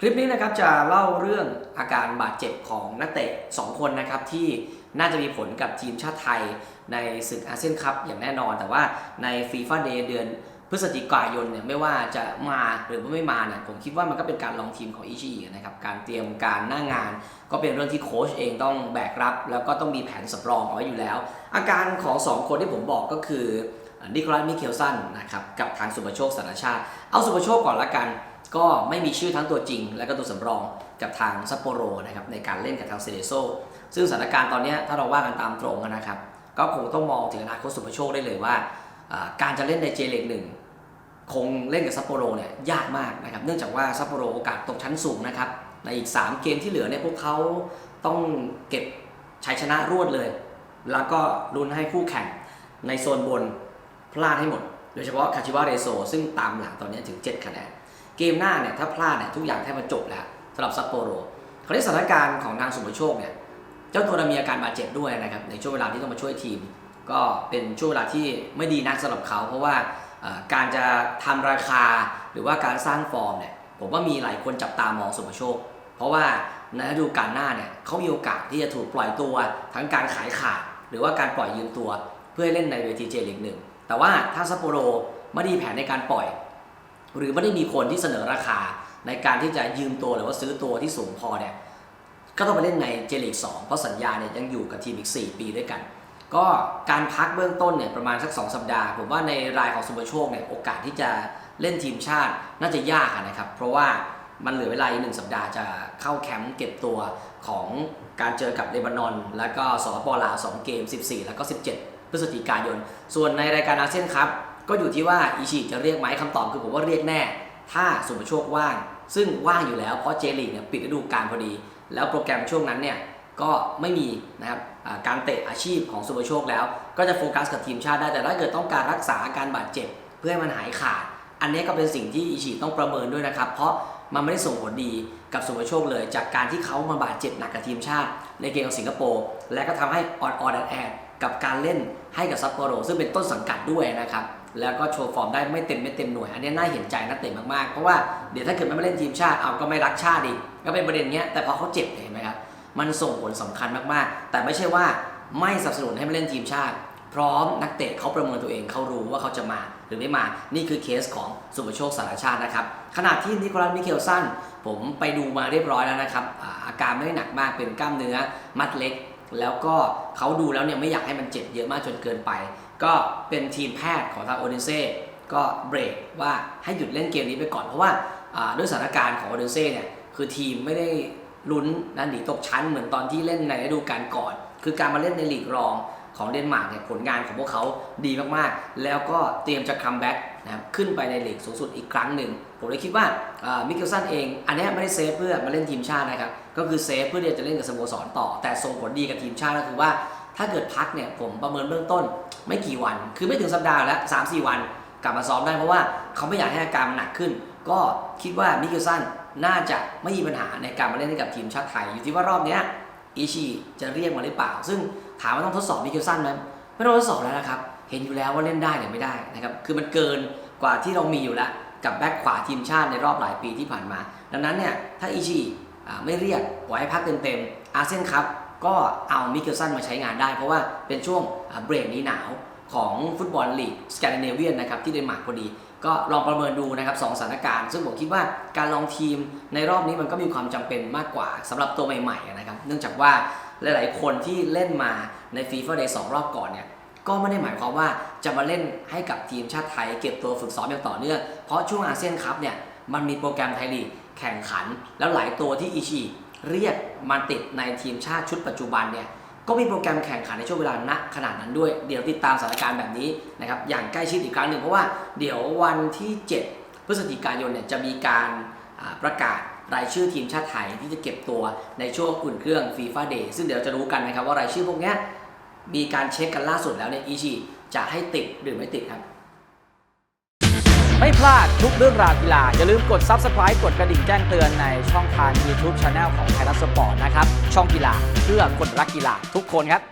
คลิปนี้นะครับจะเล่าเรื่องอาการบาดเจ็บของนักเตะ 2 คนนะครับที่น่าจะมีผลกับทีมชาติไทยในศึกอาเซียนคัพอย่างแน่นอน แต่ว่าในฟีฟ่าเดย์เดือนพฤศจิกายนเนี่ยไม่ว่าจะมาหรือว่าไม่มาเนี่ยผมคิดว่ามันก็เป็นการลองทีมของอิชิอินะครับการเตรียมการหน้างาน ก็เป็นเรื่องที่โค้ชเองต้องแบกรับ แล้วก็ต้องมีแผนสำรองเอาไว้อยู่แล้ว อาการของ 2 คนที่ผมบอกก็คือ นิโคลัสมิเคลสันนะครับกับทางสุภโชคสารชาติ เอาสุภโชคก่อนละกัน ก็ไม่มีชื่อทั้งตัวจริง และก็ตัวสำรองกับทางซัปโปโรนะครับในการเล่นกับทางเซเลโซซึ่งสถานการณ์ตอนนี้ถ้าเราว่ากันตามตรงนะครับก็คงต้องมองถึงอนาคตสุภโชคได้เลยว่า การจะเล่นในเจเล็กหนึ่งคงเล่นกับซัปโปโรเนี่ยยากมากนะครับเนื่องจากว่าซัปโปโรโอกาสตกชั้นสูงนะครับในอีก 3 เกมที่เหลือเนี่ยพวกเขาต้องเก็บชัยชนะรวดเลย แล้วก็ลุ้นให้คู่แข่งในโซนบน พลาดให้หมด โดยเฉพาะคาชิวาเรโซซึ่งตามหลังตอนนี้ถึง 7 คะแนน เกมหน้าเนี่ยถ้าพลาดเนี่ยทุกอย่างแทบจะจบแล้วสำหรับซัปโปโรคราวนี้สถานการณ์ของทางสุภโชคเนี่ยเจ้าตัวมีอาการบาดเจ็บด้วยนะครับในช่วงเวลาที่ต้องมาช่วยทีม ก็เป็นช่วงเวลาที่ไม่ดีนักสำหรับเขา เพราะว่าการจะทำราคาหรือว่าการสร้างฟอร์มเนี่ยผมว่ามีหลายคนจับตามองสุภโชค เพราะว่าในฤดูกาลหน้าเนี่ยเขามีโอกาสที่จะถูกปล่อยตัวทั้งการขายขาดหรือว่าการปล่อยยืมตัว เพื่อเล่นในเวทีเจลีกหนึ่ง แต่ว่าถ้าซัปโปโรไม่ได้มีแผนในการปล่อย หรือไม่ได้มีคนที่เสนอราคาในการที่จะยืมตัวหรือว่าซื้อตัวที่สูงพอเนี่ยก็ต้องไปเล่นในเจลีก2เพราะสัญญาเนี่ยยังอยู่กับทีมอีก 4 ปีด้วยกัน ก็การพักเบื้องต้นเนี่ยประมาณสัก 2 สัปดาห์ ผมว่าในรายของสุภโชคเนี่ยโอกาสที่จะเล่นทีมชาติน่าจะยากะนะครับ เพราะว่ามันเหลือเวลาอีกหนึ่งสัปดาห์จะเข้าแคมป์เก็บตัวของการเจอกับเลบานอน แล้วก็สปปลาว2เกม 14 แล้วก็ 17 พฤศจิกายน ส่วนในรายการอาเซียนครับก็อยู่ที่ว่าอิชิจะเรียกไหมคำตอบคือผมว่าเรียกแน่ ถ้าสุภโชคว่าง ซึ่งว่างอยู่แล้วเพราะเจลีกเนี่ยปิดฤดูกาลพอดี แล้วโปรแกรมช่วงนั้นเนี่ยก็ไม่มีนะครับการเตะอาชีพของสุภโชคแล้ว ก็จะโฟกัสกับทีมชาติได้แต่ถ้าเกิดต้องการรักษาอาการบาดเจ็บ เพื่อให้มันหายขาด อันนี้ก็เป็นสิ่งที่อิชิต้องประเมินด้วยนะครับ เพราะมันไม่ได้ส่งผลดีกับสุภโชคเลย จากการที่เขามาบาดเจ็บหนักกับทีมชาติ ในเกมกับสิงคโปร์และก็ทำให้ออดออดแอด กับการเล่นให้กับซัปโปโร ซึ่งเป็นต้นสังกัดด้วยนะครับ แล้วก็โชว์ฟอร์มได้ไม่เต็มไม่เต็มหน่วย อันนี้น่าเห็นใจนักเตะมากๆ เพราะว่าเดี๋ยวถ้าเกิดไม่มาเล่นทีมชาติเอาก็ไม่รักชาติอีกก็เป็นประเด็นเนี้ยแต่พอเขาเจ็บเห็นไหมครับมันส่งผลสำคัญมากๆ แต่ไม่ใช่ว่าไม่สนับสนุนให้มาเล่นทีมชาติ พร้อมนักเตะเขาประเมินตัวเองเขารู้ว่าเขาจะมาหรือไม่มานี่คือเคสของสุภโชคสารชาตินะครับขณะที่นิโคลัสมิเคลสันผมไปดูมาเรียบร้อยแล้วนะครับอาอาการไม่ได้หนักมากเป็นกล้ามเนื้อมัดเล็ก แล้วก็เขาดูแล้วเนี่ยไม่อยากให้มันเจ็บเยอะมากจนเกินไป ก็เป็นทีมแพทย์ของทางโอเดนเซ่ก็เบรกว่าให้หยุดเล่นเกมนี้ไปก่อนเพราะว่าาด้วยสถานการณ์ของโอเดนเซ่เนี่ยคือทีมไม่ได้ลุ้นนะหนีตกชั้นเหมือนตอนที่เล่นในฤดูกาลก่อน คือการมาเล่นในลีกรอง ของเดนมาร์กเนี่ยผลงานของพวกเขาดีมากๆ แล้วก็เตรียมจะคัมแบ็กนะครับขึ้นไปในลีกสูงสุดอีกครั้งหนึ่ง ผมเลยคิดว่ามิเกลสันเอง อันนี้ไม่ได้เซฟเพื่อมาเล่นทีมชาตินะครับ ก็คือเซฟเพื่อที่จะเล่นกับสโมสรต่อ แต่ส่งผลดีกับทีมชาติก็คือว่า ถ้าเกิดพักเนี่ยผมประเมินเบื้องต้นไม่กี่วัน คือไม่ถึงสัปดาห์แล้ว3 4วันกลับมาซ้อมได้เพราะว่าเขาไม่อยากให้อาการมันหนักขึ้น ก็คิดว่ามิเกลสันน่าจะไม่มีปัญหาในการมาเล่นให้กับทีมชาติไทย อยู่ที่ว่ารอบนี้อิชิจะเรียกมาหรือเปล่า ซึ่ง ถามว่าต้องทดสอบมิเกลสันไหมไม่ต้องทดสอบแล้วนะครับ เห็นอยู่แล้วว่าเล่นได้หรือไม่ได้นะครับ คือมันเกินกว่าที่เรามีอยู่แล้ว กับแบ็คขวาทีมชาติในรอบหลายปีที่ผ่านมา ดังนั้นเนี่ยถ้าอิชิไม่เรียกปล่อยให้พักเต็มๆอาเซียนคัพก็เอามิเกลสันมาใช้งานได้ เพราะว่าเป็นช่วงเบรกนี้หนาวของฟุตบอลลีกสแกนดิเนเวียนนะครับที่เดนมาร์กพอดี ก็ลองประเมินดูนะครับสองสถานการณ์ ซึ่งผมคิดว่าการลองทีมในรอบนี้มันก็มีความจำเป็นมากกว่าสำหรับตัวใหม่ๆนะครับ เนื่องจากว่า หลายๆ คนที่เล่นมาในฟีฟ่าเดย์สองรอบก่อนเนี่ยก็ไม่ได้หมายความว่าจะมาเล่นให้กับทีมชาติไทย เก็บตัวฝึกซ้อมอย่างต่อเนื่อง เพราะช่วงอาเซียนคัพเนี่ยมันมีโปรแกรมไทยลีกแข่งขัน แล้วหลายตัวที่อิชิเรียกมาติดในทีมชาติชุดปัจจุบันเนี่ยก็มีโปรแกรมแข่งขันในช่วงเวลาณขนาดนั้นด้วย เดี๋ยวติดตามสถานการณ์แบบนี้นะครับอย่างใกล้ชิดอีกครั้งหนึ่งเพราะว่าเดี๋ยววันที่ 7 พฤศจิกายนเนี่ยจะมีการประกาศ รายชื่อทีมชาติไทยที่จะเก็บตัวในช่วงอุ่นเครื่องฟีฟ่าเดย์ซึ่งเดี๋ยวจะรู้กันนะครับว่ารายชื่อพวกนี้มีการเช็คกันล่าสุดแล้วเนี่ยอีชีจะให้ติดหรือไม่ติดครับ ไม่พลาดทุกเรื่องราวกีฬา อย่าลืมกด Subscribe กดกระดิ่งแจ้งเตือนในช่องทาง YouTube Channel ของไทยรัฐสปอร์ตนะครับ ช่องกีฬาเพื่อคนรักกีฬาทุกคนครับ